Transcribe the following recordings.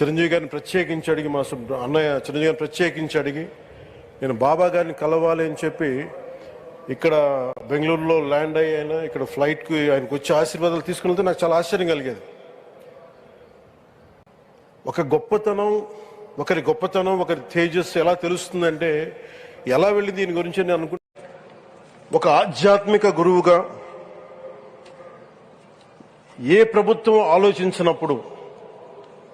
చిరంజీవి గారిని ప్రత్యేకించి అడిగి మా అన్నయ్య చిరంజీవి గారిని ప్రత్యేకించి అడిగి నేను బాబా గారిని కలవాలి అని చెప్పి ఇక్కడ బెంగళూరులో ల్యాండ్ అయ్యి ఆయన ఇక్కడ ఫ్లైట్కి ఆయనకు వచ్చి ఆశీర్వాదాలు తీసుకుని నాకు చాలా ఆశ్చర్యం కలిగేది. ఒక గొప్పతనం ఒకరి గొప్పతనం ఒకరి తేజస్సు ఎలా తెలుస్తుందంటే ఎలా వెళ్ళి దీని గురించి నేను అనుకుంటా ఒక ఆధ్యాత్మిక గురువుగా ఏ ప్రభుత్వం ఆలోచించినప్పుడు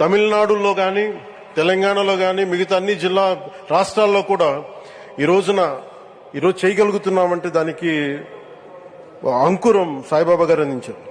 తమిళనాడులో కానీ తెలంగాణలో కానీ మిగతా అన్ని జిల్లా రాష్ట్రాల్లో కూడా ఈ రోజున ఈరోజు చేయగలుగుతున్నామంటే దానికి అంకురం సాయిబాబా గారు అందించారు.